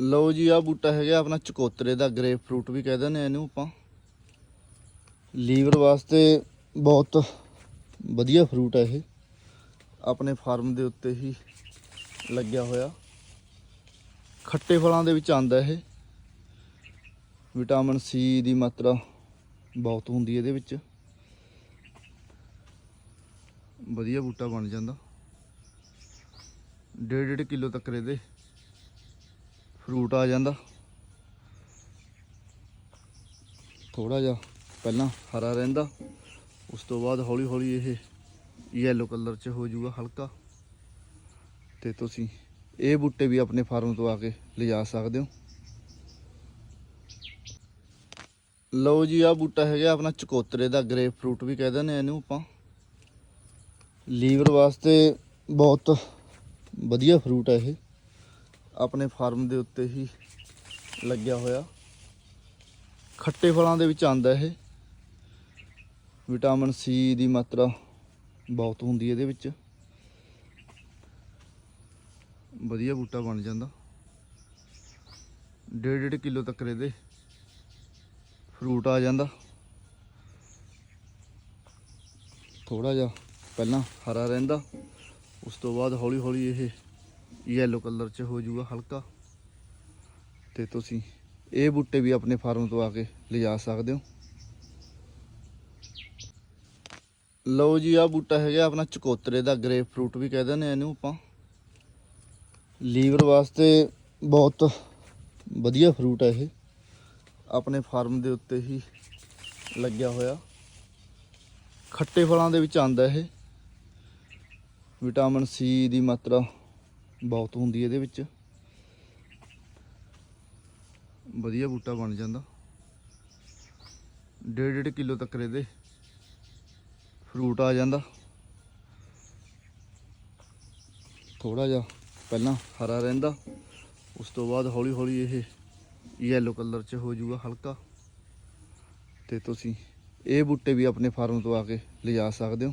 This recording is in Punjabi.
ਲਓ ਜੀ ਆ ਬੂਟਾ ਹੈਗਾ ਆਪਣਾ ਚਕੋਤਰੇ ਦਾ ਗ੍ਰੇਪ ਫਰੂਟ ਵੀ ਕਹਿ ਦਿੰਦੇ ਨੇ ਇਹਨੂੰ ਆਪਾਂ। ਲੀਵਰ ਵਾਸਤੇ ਬਹੁਤ ਵਧੀਆ ਫਰੂਟ ਹੈ ਇਹ। ਆਪਣੇ ਫਾਰਮ ਦੇ ਉੱਤੇ ਹੀ ਲੱਗਿਆ ਹੋਇਆ। ਖੱਟੇ ਫਲਾਂ ਦੇ ਵਿੱਚ ਆਂਦਾ ਇਹ। ਵਿਟਾਮਿਨ ਸੀ ਦੀ ਮਾਤਰਾ ਬਹੁਤ ਹੁੰਦੀ ਇਹਦੇ ਵਿੱਚ। ਵਧੀਆ ਬੂਟਾ ਬਣ ਜਾਂਦਾ। ਡੇਢ ਡੇਢ ਕਿਲੋ ਤੱਕ ਇਹਦੇ। ਫਰੂਟ ਆ ਜਾਂਦਾ। ਥੋੜਾ ਜਿਹਾ ਪਹਿਲਾਂ ਹਰਾ ਰਹਿੰਦਾ। ਉਸ ਤੋਂ ਬਾਅਦ ਹੌਲੀ ਹੌਲੀ ਇਹ ਯੈਲੋ ਕਲਰ ਚ ਹੋ ਜਾਊਗਾ ਹਲਕਾ। ਤੇ ਤੁਸੀਂ ਇਹ ਬੂਟੇ ਵੀ ਆਪਣੇ ਫਾਰਮ ਤੋਂ ਆ ਕੇ ਲਿਜਾ ਸਕਦੇ ਹੋ। ਲਓ ਜੀ ਆ ਬੂਟਾ ਹੈਗਾ ਆਪਣਾ ਚਕੋਤਰੇ ਦਾ ਗ੍ਰੇਪ ਫਰੂਟ ਵੀ ਕਹਿ ਦਿੰਦੇ ਨੇ ਇਹਨੂੰ ਆਪਾਂ। ਲੀਵਰ ਵਾਸਤੇ ਬਹੁਤ ਵਧੀਆ ਫਰੂਟ ਹੈ ਇਹ। ਆਪਣੇ ਫਾਰਮ ਦੇ ਉੱਤੇ ਹੀ ਲੱਗਿਆ ਹੋਇਆ। ਖੱਟੇ ਫਲਾਂ ਦੇ ਵਿੱਚ ਆਂਦਾ ਇਹ। ਵਿਟਾਮਿਨ ਸੀ ਦੀ ਮਾਤਰਾ ਬਹੁਤ ਹੁੰਦੀ ਇਹਦੇ ਵਿੱਚ। ਵਧੀਆ ਬੂਟਾ ਬਣ ਜਾਂਦਾ। ਡੇਢ ਡੇਢ ਕਿਲੋ ਤੱਕ ਇਹਦੇ ਫਰੂਟ ਆ ਜਾਂਦਾ। ਥੋੜਾ ਜਿਹਾ ਪਹਿਲਾਂ ਹਰਾ ਰਹਿੰਦਾ, ਉਸ ਤੋਂ ਬਾਅਦ ਹੌਲੀ ਹੌਲੀ ਇਹ ਯੈਲੋ ਕਲਰ ਚ ਹੋ ਜਾਊਗਾ ਹਲਕਾ। ਤੇ ਤੁਸੀਂ ਇਹ ਬੂਟੇ ਵੀ ਆਪਣੇ ਫਾਰਮ ਤੋਂ ਆ ਕੇ ਲਿਜਾ ਸਕਦੇ ਹੋ। ਲਓ ਜੀ ਆ ਬੂਟਾ ਹੈਗਾ ਆਪਣਾ ਚਕੋਤਰੇ ਦਾ ਗ੍ਰੇਪ ਫਰੂਟ ਵੀ ਕਹਿ ਦਿੰਦੇ ਨੇ ਇਹਨੂੰ ਆਪਾਂ। ਲੀਵਰ ਵਾਸਤੇ ਬਹੁਤ ਵਧੀਆ ਫਰੂਟ ਹੈ ਇਹ। ਆਪਣੇ ਫਾਰਮ ਦੇ ਉੱਤੇ ਹੀ ਲੱਗਿਆ ਹੋਇਆ। ਖੱਟੇ ਫਲਾਂ ਦੇ ਵਿੱਚ ਆਂਦਾ ਇਹ। ਵਿਟਾਮਿਨ ਸੀ ਦੀ ਮਾਤਰਾ ਬਹੁਤ ਹੁੰਦੀ ਇਹਦੇ ਵਿੱਚ। ਵਧੀਆ ਬੂਟਾ ਬਣ ਜਾਂਦਾ। ਡੇਢ ਡੇਢ ਕਿਲੋ ਤੱਕ ਇਹਦੇ ਫਰੂਟ ਆ ਜਾਂਦਾ। ਥੋੜਾ ਜਿਹਾ ਪਹਿਲਾਂ ਹਰਾ ਰਹਿੰਦਾ। ਉਸ ਤੋਂ ਬਾਅਦ ਹੌਲੀ ਹੌਲੀ ਇਹ ਯੈਲੋ ਕਲਰ ਚ ਹੋ ਜਾਊਗਾ ਹਲਕਾ। ਤੇ ਤੁਸੀਂ ਇਹ ਬੂਟੇ ਵੀ ਆਪਣੇ ਫਾਰਮ ਤੋਂ ਆ ਕੇ ਲਿਜਾ ਸਕਦੇ ਹੋ।